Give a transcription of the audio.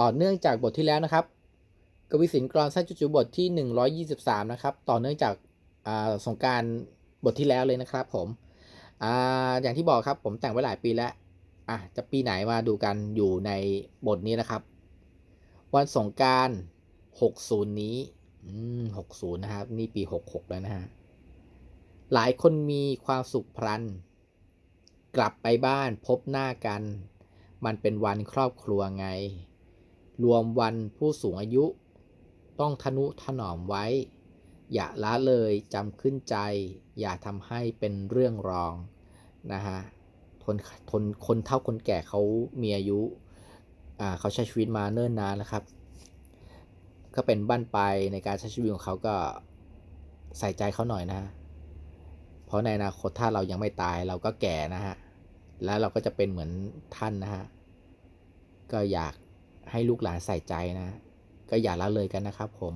ต่อเนื่องจากบทที่แล้วนะครับ กวีศิลป์กรอนสั้นจุจุบทที่ 123 นะครับ ต่อเนื่องจากาสงการบทที่แล้วเลยนะครับ ผมออย่างที่บอกครับผมแต่งไว้หลายปีแล้วอะจะปีไหนมาดูกันอยู่ในบทนี้นะครับ วันสงกราร60 นี้อืม60นะครับ นี่ปี66แล้วนะฮะหลายคนมีความสุขพลัน กลับไปบ้านพบหน้ากัน มันเป็นวันครอบครัวไง รวมวันผู้สูงอายุ ต้องทนุถนอมไว้ อย่าละเลยจำขึ้นใจ อย่าทำให้เป็นเรื่องรองนะฮะคนคนคนเท่าคนแก่เขามีอายุอ่าเขาใช้ชีวิตมาเนิ่นนานนะครับ ก็เป็นบ้านปลายในการใช้ชีวิตของเขาก็ใส่ใจเขาหน่อยนะฮะเพราะในอนาคตถ้าเรายังไม่ตายเราก็แก่นะฮะ แล้วเราก็จะเป็นเหมือนท่านนะฮะ ก็อยาก ให้ลูกหลานใส่ใจนะ ก็อย่าละเลยกันนะครับผม